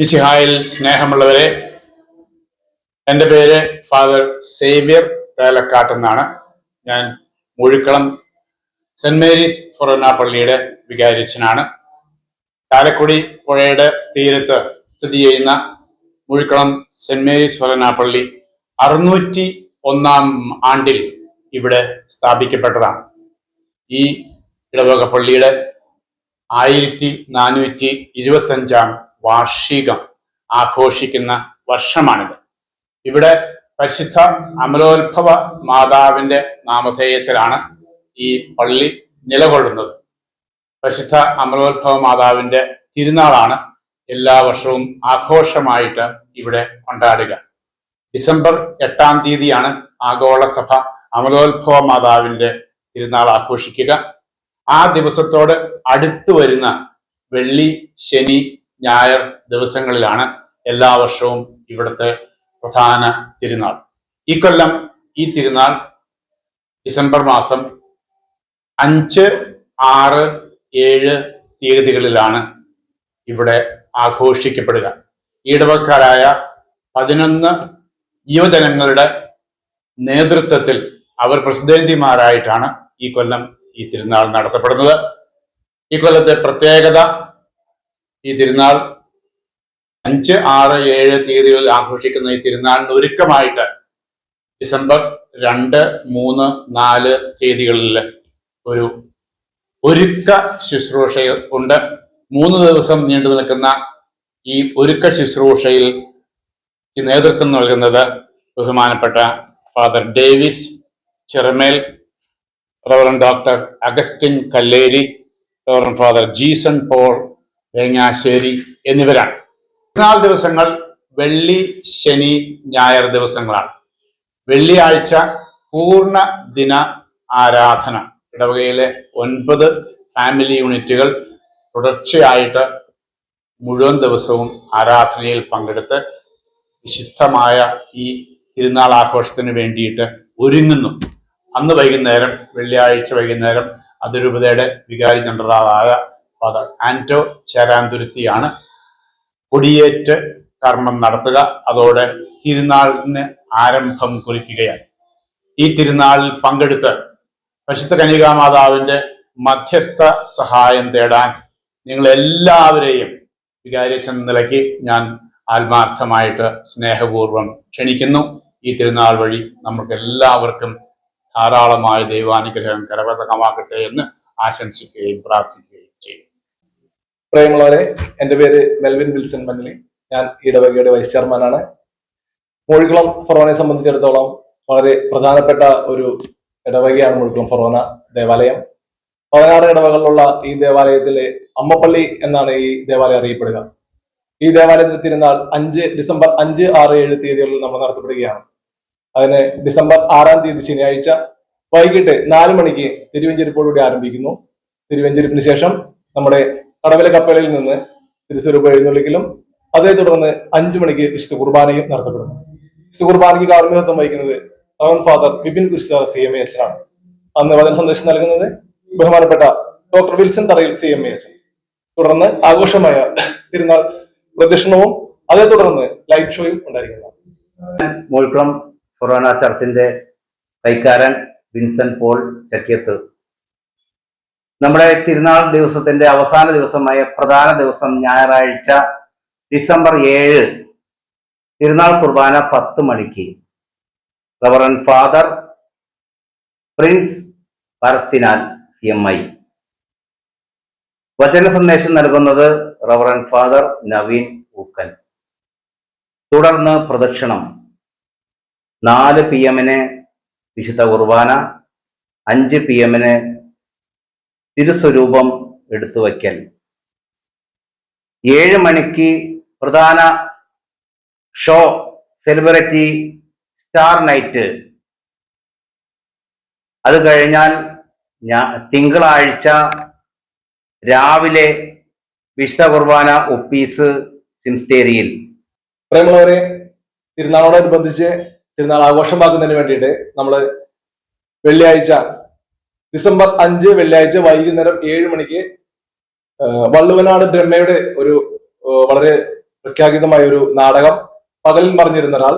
മിശിഹായിൽ സ്നേഹമുള്ളവരെ എന്റെ പേര് ഫാദർ സേവ്യർ തേലക്കാട്ട് എന്നാണ്. ഞാൻ മുഴുക്കളം സെന്റ് മേരീസ് ഫൊറോന പള്ളിയുടെ വികാരിച്ചനാണ് ചാലക്കുടി പുഴയുടെ തീരത്ത് സ്ഥിതി ചെയ്യുന്ന മുഴുക്കളം സെന്റ് മേരീസ് ഫൊറോന പള്ളി അറുന്നൂറ്റി ഒന്നാം ആണ്ടിൽ ഇവിടെ സ്ഥാപിക്കപ്പെട്ടതാണ്. ഈ ഇടവക പള്ളിയുടെ ആയിരത്തി നാനൂറ്റി ഇരുപത്തി അഞ്ചാം വാർഷികം ആഘോഷിക്കുന്ന വർഷമാണിത്. ഇവിടെ പരിശുദ്ധ അമലോത്ഭവ മാതാവിന്റെ നാമധേയത്തിലാണ് ഈ പള്ളി നിലകൊള്ളുന്നത്. പ്രസിദ്ധ അമലോത്ഭവ മാതാവിന്റെ തിരുനാളാണ് എല്ലാ വർഷവും ആഘോഷമായിട്ട് ഇവിടെ കൊണ്ടാടുക. ഡിസംബർ എട്ടാം തീയതിയാണ് ആഗോള സഭ അമലോത്ഭവ മാതാവിന്റെ തിരുനാൾ ആഘോഷിക്കുക. ആ ദിവസത്തോട് അടുത്തു വരുന്ന വെള്ളി ശനി ഞായർ ദിവസങ്ങളിലാണ് എല്ലാ വർഷവും ഇവിടുത്തെ പ്രധാന തിരുനാൾ. ഈ കൊല്ലം ഈ തിരുനാൾ ഡിസംബർ മാസം അഞ്ച് ആറ് ഏഴ് തീയതികളിലാണ് ഇവിടെ ആഘോഷിക്കപ്പെടുക. ഈടവക്കാരായ പതിനൊന്ന് യുവജനങ്ങളുടെ നേതൃത്വത്തിൽ അവർ പ്രസിദ്ധന്തിമാരായിട്ടാണ് ഈ കൊല്ലം ഈ തിരുനാൾ നടത്തപ്പെടുന്നത്. ഈ കൊല്ലത്തെ പ്രത്യേകത ഈ തിരുനാൾ അഞ്ച് ആറ് ഏഴ് തീയതികളിൽ ആഘോഷിക്കുന്ന ഈ തിരുനാളിന് ഒരുക്കമായിട്ട് ഡിസംബർ രണ്ട് മൂന്ന് നാല് തീയതികളിൽ ഒരു ഒരുക്ക ശുശ്രൂഷ ഉണ്ട്. മൂന്ന് ദിവസം നീണ്ടു നിൽക്കുന്ന ഈ ഒരുക്ക ശുശ്രൂഷയിൽ ഈ നേതൃത്വം നൽകുന്നത് ബഹുമാനപ്പെട്ട father Davis Cherumel reverend doctor Augustine Kalleri reverend father Jeeson Paul Vengassery എന്നിവരാണ്. പതിനാല് ദിവസങ്ങൾ വെള്ളി ശനി ഞായർ ദിവസങ്ങളാണ്. വെള്ളിയാഴ്ച പൂർണ ദിന ആരാധന. ഇടവകയിലെ ഒൻപത് ഫാമിലി യൂണിറ്റുകൾ തുടർച്ചയായിട്ട് മുഴുവൻ ദിവസവും ആരാധനയിൽ പങ്കെടുത്ത് വിശുദ്ധമായ ഈ തിരുനാൾ ആഘോഷത്തിന് വേണ്ടിയിട്ട് ഒരുങ്ങുന്നു. അന്ന് വൈകുന്നേരം വെള്ളിയാഴ്ച വൈകുന്നേരം അതിരൂപതയുടെ വികാരി ജനറലായ ഫാദർ ആന്റോ ചേരാന്തുരുത്തിയാണ് കൊടിയേറ്റ് കർമ്മം നടത്തുക. അതോടെ തിരുനാളിന് ആരംഭം കുറിക്കുകയാണ്. ഈ തിരുനാളിൽ പങ്കെടുത്ത് പരിശുദ്ധ കന്യകാമാതാവിന്റെ മധ്യസ്ഥ സഹായം തേടാൻ നിങ്ങൾ എല്ലാവരെയും വികാരിച്ച നിലയ്ക്ക് ഞാൻ ആത്മാർത്ഥമായിട്ട് സ്നേഹപൂർവം ക്ഷണിക്കുന്നു. ഈ തിരുനാൾ വഴി നമുക്ക് എല്ലാവർക്കും ധാരാളമായ ദൈവാനുഗ്രഹം കരവതകമാകട്ടെ എന്ന് ആശംസിക്കുകയും പ്രാർത്ഥിക്കുകയും ചെയ്യും പ്രിയമുള്ളവരെ എന്റെ പേര് മെൽവിൻ വിൽസൺ മന്നലി ഞാൻ ഇടവകയുടെ വൈസ് ചെയർമാനാണ് മുഴുക്കുളം ഫൊറോനെ സംബന്ധിച്ചിടത്തോളം വളരെ പ്രധാനപ്പെട്ട ഒരു ഇടവകയാണ് മുഴുക്കുളം ഫൊറോന ദേവാലയം. പതിനാറ് ഇടവകളിലുള്ള ഈ ദേവാലയത്തിലെ അമ്മപ്പള്ളി എന്നാണ് ഈ ദേവാലയം അറിയപ്പെടുക. ഈ ദേവാലയത്തിൽ തിരുന്നാൾ അഞ്ച് ഡിസംബർ അഞ്ച് ആറ് ഏഴ് തീയതികളിൽ നമ്മൾ നടത്തപ്പെടുകയാണ്. അതിന് ഡിസംബർ ആറാം തീയതി ശനിയാഴ്ച വൈകിട്ട് നാല് മണിക്ക് തിരുവഞ്ചരിപ്പോടുകൂടി ആരംഭിക്കുന്നു. തിരുവഞ്ചരിപ്പിന് ശേഷം നമ്മുടെ കടവില കപ്പലിൽ നിന്ന് തിരുസ്വരൂപ എഴുന്നള്ളിക്കലും അതേ തുടർന്ന് അഞ്ചു മണിക്ക് വിശുദ്ധ കുർബാനയും നടത്തപ്പെടുന്നു. വിശുദ്ധ കുർബാനയ്ക്ക് കാർമ്മികത്വം വഹിക്കുന്നത് റവൻ ഫാദർ ബിപിൻ കുരിശ് സി എം എ അച്ഛനാണ്. അന്ന് വചന സന്ദേശം നൽകുന്നത് ബഹുമാനപ്പെട്ട doctor Wilson Tharayil C M A അച്ഛൻ. തുടർന്ന് ആഘോഷമായ തിരുനാൾ പ്രദക്ഷിണവും അതേ തുടർന്ന് ലൈറ്റ് ഷോയും ഉണ്ടായിരിക്കുന്നതാണ് മുഴുക്കുളം ഫൊറോന ചർച്ചിന്റെ കൈക്കാരൻ വിൻസെന്റ് പോൾ ചക്കിയത്ത്. നമ്മുടെ തിരുനാൾ ദിവസത്തിന്റെ അവസാന ദിവസമായ പ്രധാന ദിവസം ഞായറാഴ്ച ഡിസംബർ ഏഴ് തിരുനാൾ കുർബാന പത്ത് മണിക്ക്. Reverend father Prince Parathinal C M I. വചന സന്ദേശം നൽകുന്നത് റവറൻ ഫാദർ നവീൻ ഊക്കൻ. തുടർന്ന് പ്രദക്ഷിണം. നാല് പി എമ്മിന് വിശുദ്ധ കുർബാന അഞ്ച് പി എമ്മിന് തിരുസ്വരൂപം എടുത്തു വയ്ക്കൽ. ഏഴ് മണിക്ക് പ്രധാന ഷോ സെലിബ്രിറ്റി സ്റ്റാർ നൈറ്റ്. അത് കഴിഞ്ഞാൽ ഞാ തിങ്കളാഴ്ച രാവിലെ വിശുദ്ധ കുർബാന ഒപ്പീസ് സിംസ്റ്റേരിയിൽ. പ്രേമുള്ളവരെ തിരുനാളോടനുബന്ധിച്ച് തിരുനാൾ ആഘോഷമാക്കുന്നതിന് വേണ്ടിയിട്ട് നമ്മൾ വെള്ളിയാഴ്ച ഡിസംബർ അഞ്ച് വെള്ളിയാഴ്ച വൈകുന്നേരം ഏഴ് മണിക്ക് വള്ളുവനാട് ബ്രഹ്മയുടെ ഒരു വളരെ പ്രഖ്യാ പ്രഖ്യാപിതമായ ഒരു നാടകം പകലിൽ മറിഞ്ഞിരുന്ന ഒരാൾ